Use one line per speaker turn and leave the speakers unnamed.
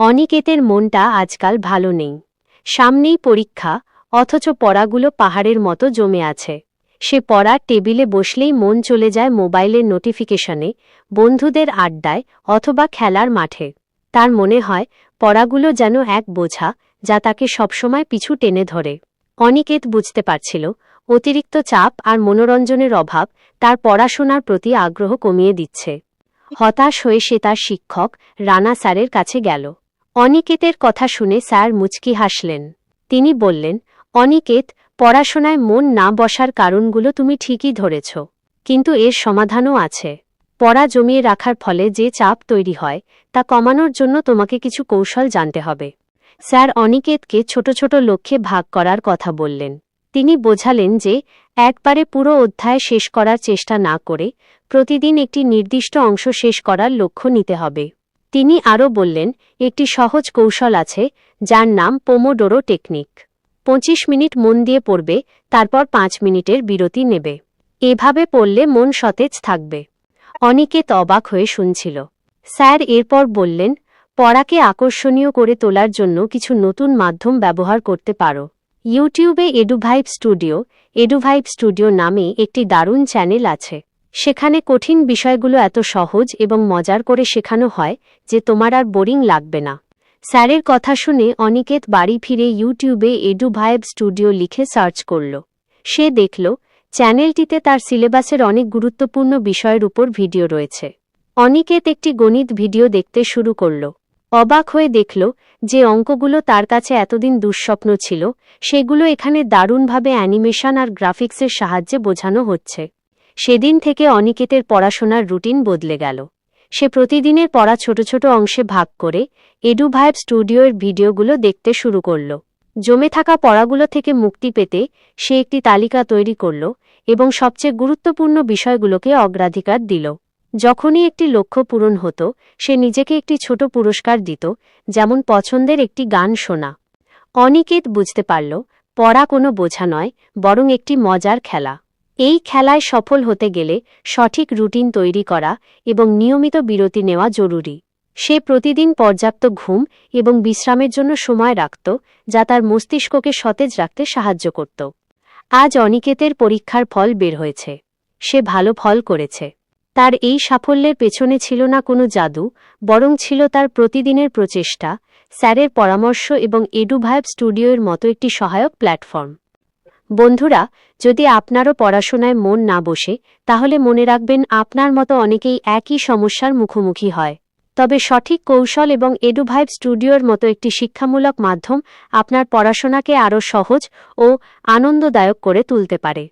অনিকেতের মনটা আজকাল ভালো নেই। সামনেই পরীক্ষা, অথচ পড়াগুলো পাহাড়ের মতো জমে আছে। সে পড়ার টেবিলে বসলেই মন চলে যায় মোবাইলের নোটিফিকেশনে, বন্ধুদের আড্ডায় অথবা খেলার মাঠে। তার মনে হয়, পড়াগুলো যেন এক বোঝা, যা তাকে সবসময় পিছু টেনে ধরে। অনিকেত বুঝতে পারছিল, অতিরিক্ত চাপ আর মনোরঞ্জনের অভাব তার পড়াশোনার প্রতি আগ্রহ কমিয়ে দিচ্ছে। হতাশ হয়ে সে তার শিক্ষক, রানা স্যারের কাছে গেল। অনিকেতের কথা শুনে স্যার মুচকি হাসলেন। তিনি বললেন, অনিকেত, পড়াশোনায় মন না বসার কারণগুলো তুমি ঠিকই ধরেছ, কিন্তু এর সমাধানও আছে। পড়া জমিয়ে রাখার ফলে যে চাপ তৈরি হয়, তা কমানোর জন্য তোমাকে কিছু কৌশল জানতে হবে। স্যার অনিকেতকে ছোট ছোট লক্ষ্যে ভাগ করার কথা বললেন। তিনি বোঝালেন যে, একবারে পুরো অধ্যায় শেষ করার চেষ্টা না করে, প্রতিদিন একটি নির্দিষ্ট অংশ শেষ করার লক্ষ্য নিতে হবে। তিনি আরও বললেন, একটি সহজ কৌশল আছে, যার নাম পোমোডোরো টেকনিক। পঁচিশ মিনিট মন দিয়ে পড়বে, তারপর পাঁচ মিনিটের বিরতি নেবে। এভাবে পড়লে মন সতেজ থাকবে। অনিকেত তবাক হয়ে শুনছিল। স্যার এরপর বললেন, পড়াকে আকর্ষণীয় করে তোলার জন্য কিছু নতুন মাধ্যম ব্যবহার করতে পারো। ইউটিউবে এডুভাইভ স্টুডিও এডুভাইভ স্টুডিও নামে একটি দারুণ চ্যানেল আছে। সেখানে কঠিন বিষয়গুলো এত সহজ এবং মজার করে শেখানো হয় যে তোমার আর বোরিং লাগবে না। স্যারের কথা শুনে অনিকেত বাড়ি ফিরে ইউটিউবে এডুভাইব স্টুডিও লিখে সার্চ করল। সে দেখল, চ্যানেলটিতে তার সিলেবাসের অনেক গুরুত্বপূর্ণ বিষয়ের উপর ভিডিও রয়েছে। অনিকেত একটি গণিত ভিডিও দেখতে শুরু করল। অবাক হয়ে দেখল যে অঙ্কগুলো তার কাছে এতদিন দুঃস্বপ্ন ছিল, সেগুলো এখানে দারুণভাবে অ্যানিমেশন আর গ্রাফিক্সের সাহায্যে বোঝানো হচ্ছে। সেদিন থেকে অনিকেতের পড়াশোনার রুটিন বদলে গেল। সে প্রতিদিনের পড়া ছোট ছোট অংশে ভাগ করে এডুভাইব স্টুডিওর ভিডিওগুলো দেখতে শুরু করল। জমে থাকা পড়াগুলো থেকে মুক্তি পেতে সে একটি তালিকা তৈরি করল এবং সবচেয়ে গুরুত্বপূর্ণ বিষয়গুলোকে অগ্রাধিকার দিল। যখনই একটি লক্ষ্য পূরণ হতো, সে নিজেকে একটি ছোট পুরস্কার দিত, যেমন পছন্দের একটি গান শোনা। অনিকেত বুঝতে পারল, পড়া কোনো বোঝা নয়, বরং একটি মজার খেলা। এই খেলায় সফল হতে গেলে সঠিক রুটিন তৈরি করা এবং নিয়মিত বিরতি নেওয়া জরুরি। সে প্রতিদিন পর্যাপ্ত ঘুম এবং বিশ্রামের জন্য সময় রাখত, যা তার মস্তিষ্ককে সতেজ রাখতে সাহায্য করত। আজ অনিকেতের পরীক্ষার ফল বের হয়েছে। সে ভালো ফল করেছে। তার এই সাফল্যের পেছনে ছিল না কোনো জাদু, বরং ছিল তার প্রতিদিনের প্রচেষ্টা, স্যারের পরামর্শ এবং এডুভাইব স্টুডিওর মতো একটি সহায়ক প্ল্যাটফর্ম। বন্ধুরা, যদি আপনারও পড়াশোনায় মন না বসে, তাহলে মনে রাখবেন আপনার মতো অনেকেই একই সমস্যার মুখোমুখি হয়। তবে সঠিক কৌশল এবং এডুভাইভ স্টুডিওর মতো একটি শিক্ষামূলক মাধ্যম আপনার পড়াশোনাকে আরও সহজ ও আনন্দদায়ক করে তুলতে পারে।